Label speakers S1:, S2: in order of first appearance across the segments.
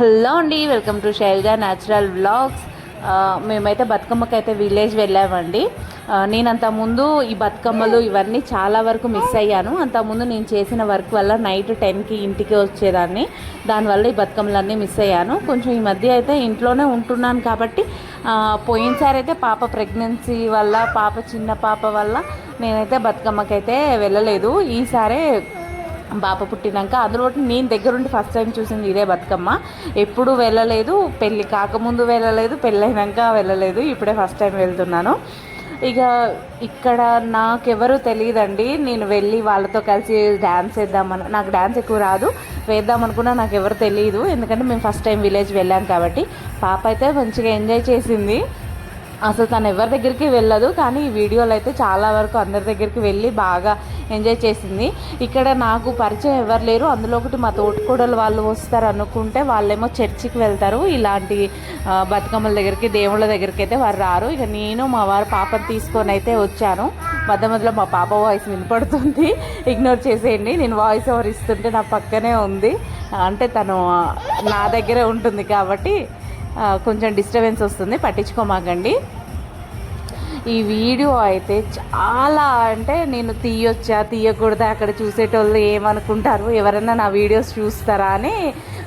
S1: Hello అండి welcome to Shailja natural vlogs. మేమైతే బతుకమ్మకి అయితే విలేజ్ వెళ్ళామండి. నేను అంత ముందు ఈ బతుకమ్మలు ఇవన్నీ చాలా వరకు మిస్ అయ్యాను. అంతకుముందు నేను చేసిన వర్క్ వల్ల నైట్ టెన్కి ఇంటికి వచ్చేదాన్ని. దానివల్ల ఈ బతుకమ్మలన్నీ మిస్ అయ్యాను. కొంచెం ఈ మధ్య అయితే ఇంట్లోనే ఉంటున్నాను కాబట్టి పోయినసారి అయితే పాప ప్రెగ్నెన్సీ వల్ల పాప చిన్న పాప వల్ల నేనైతే బతుకమ్మకైతే వెళ్ళలేదు. ఈసారే పాప పుట్టినాక అందులో ఒకటి నేను దగ్గరుండి ఫస్ట్ టైం చూసింది ఇదే బతుకమ్మ. ఎప్పుడు వెళ్ళలేదు పెళ్ళి కాకముందు వెళ్ళలేదు పెళ్ళైనాక వెళ్ళలేదు ఇప్పుడే ఫస్ట్ టైం వెళ్తున్నాను. ఇక ఇక్కడ నాకెవరు తెలియదండి నేను వెళ్ళి వాళ్ళతో కలిసి డ్యాన్స్ వేద్దామని నాకు డ్యాన్స్ ఎక్కువ రాదు వేద్దాం అనుకున్నా నాకు ఎవరు తెలియదు ఎందుకంటే మేము ఫస్ట్ టైం విలేజ్ వెళ్ళాం కాబట్టి పాప అయితే మంచిగా ఎంజాయ్ చేసింది. అసలు తను ఎవరి దగ్గరికి వెళ్ళదు కానీ ఈ వీడియోలో అయితే చాలా వరకు అందరి దగ్గరికి వెళ్ళి బాగా ఎంజాయ్ చేసింది. ఇక్కడ నాకు పరిచయం ఎవరు లేరు అందులో ఒకటి మా తోటికోడలు వాళ్ళు వస్తారు అనుకుంటే వాళ్ళేమో చర్చికి వెళ్తారు. ఇలాంటి బతుకమ్మల దగ్గరికి దేవుళ్ళ దగ్గరికి అయితే వారు రారు. ఇక నేను మా వారు పాపను తీసుకొని అయితే వచ్చాను. మధ్య మధ్యలో మా పాప వాయిస్ వినపడుతుంది. ఇగ్నోర్ చేసేయండి. నేను వాయిస్ ఓవర్ ఇస్తుంటే నా పక్కనే ఉంది. అంటే తను నా దగ్గరే ఉంటుంది కాబట్టి కొంచెం డిస్టర్బెన్స్ వస్తుంది పట్టించుకోమాకండి. ఈ వీడియో అయితే చాలా అంటే నేను తీయొచ్చా తీయకూడదా అక్కడ చూసేటోళ్ళు ఏమనుకుంటారు ఎవరైనా నా వీడియోస్ చూస్తారా అని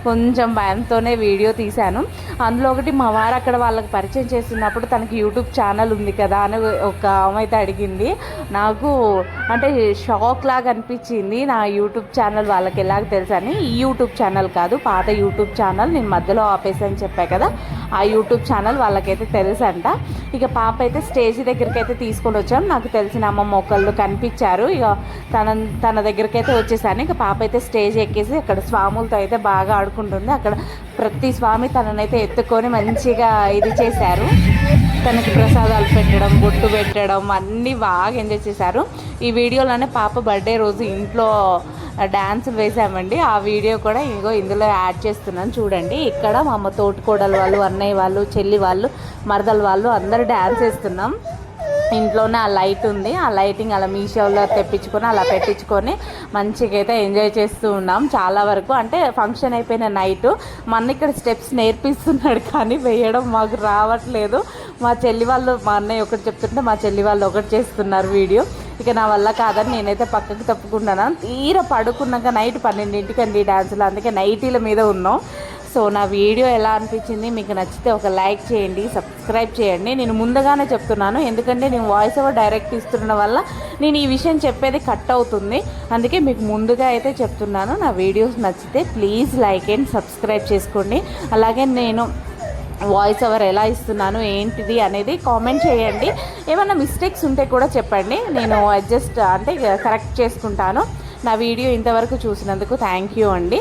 S1: కొంచెం భయంతోనే వీడియో తీశాను. అందులో ఒకటి మా వారు అక్కడ వాళ్ళకి పరిచయం చేస్తున్నప్పుడు తనకి యూట్యూబ్ ఛానల్ ఉంది కదా అని ఒక ఆమె అయితే అడిగింది. నాకు అంటే షాక్ లాగా అనిపించింది. నా యూట్యూబ్ ఛానల్ వాళ్ళకి ఎలాగ తెలుసు అని. ఈ యూట్యూబ్ ఛానల్ కాదు పాత యూట్యూబ్ ఛానల్ నేను మధ్యలో ఆపేసని చెప్పా కదా. ఆ యూట్యూబ్ ఛానల్ వాళ్ళకైతే తెలుసంట. ఇక పాప అయితే స్టేజ్ దగ్గరికి అయితే తీసుకొని వచ్చాం. నాకు తెలిసిన అమ్మమ్మ ఒకళ్ళు కనిపించారు. ఇక తన తన దగ్గరికి అయితే వచ్చేసాను. ఇక పాప అయితే స్టేజ్ ఎక్కేసి అక్కడ స్వాములతో అయితే బాగా ఆడుకుంటుంది. అక్కడ ప్రతి స్వామి తననైతే ఎత్తుకొని మంచిగా ఇది చేశారు. తనకి ప్రసాదాలు పెట్టడం బొట్టు పెట్టడం అన్నీ బాగా ఎంజాయ్ చేశారు. ఈ వీడియోలోనే పాప బర్త్డే రోజు ఇంట్లో డ్యాన్స్ వేసామండి. ఆ వీడియో కూడా ఇంకో ఇందులో యాడ్ చేస్తున్నాను. చూడండి ఇక్కడ మా అమ్మ తోటికోడలు వాళ్ళు అన్నయ్య వాళ్ళు చెల్లి వాళ్ళు మరదల వాళ్ళు అందరూ డ్యాన్స్ వేస్తున్నాం. ఇంట్లోనే ఆ లైట్ ఉంది. ఆ లైటింగ్ అలా మీషోలో తెప్పించుకొని అలా పెట్టించుకొని మంచిగా అయితే ఎంజాయ్ చేస్తూ ఉన్నాం. చాలా వరకు అంటే ఫంక్షన్ అయిపోయిన నైట్ మన ఇక్కడ స్టెప్స్ నేర్పిస్తున్నాడు కానీ వేయడం మాకు రావట్లేదు. మా చెల్లి వాళ్ళు మా అన్నయ్య ఒకటి చెప్తుంటే మా చెల్లి వాళ్ళు ఒకటి చేస్తున్నారు వీడియో. ఇక నా వల్ల కాదని నేనైతే పక్కకు తప్పుకున్నాను తీర పడుకున్నాక నైట్ పన్నెండింటికి అండి డాన్సులు అందుకే నైటీల మీద ఉన్నాం. సో నా వీడియో ఎలా అనిపించింది మీకు నచ్చితే ఒక లైక్ చేయండి సబ్స్క్రైబ్ చేయండి. నేను ముందుగానే చెప్తున్నాను ఎందుకంటే నేను వాయిస్ ఓవర్ డైరెక్ట్ ఇస్తున్న వల్ల నేను ఈ విషయం చెప్పేది కట్ అవుతుంది. అందుకే మీకు ముందుగా అయితే చెప్తున్నాను నా వీడియోస్ నచ్చితే ప్లీజ్ లైక్ అండ్ సబ్స్క్రైబ్ చేసుకోండి. అలాగే నేను వాయిస్ ఓవర్ ఎలా ఇస్తున్నాను ఏంటిది అనేది కామెంట్ చేయండి. ఏమైనా మిస్టేక్స్ ఉంటే కూడా చెప్పండి. నేను అడ్జస్ట్ అంటే కరెక్ట్ చేసుకుంటాను. నా వీడియో ఇంతవరకు చూసినందుకు థ్యాంక్ యూ అండి.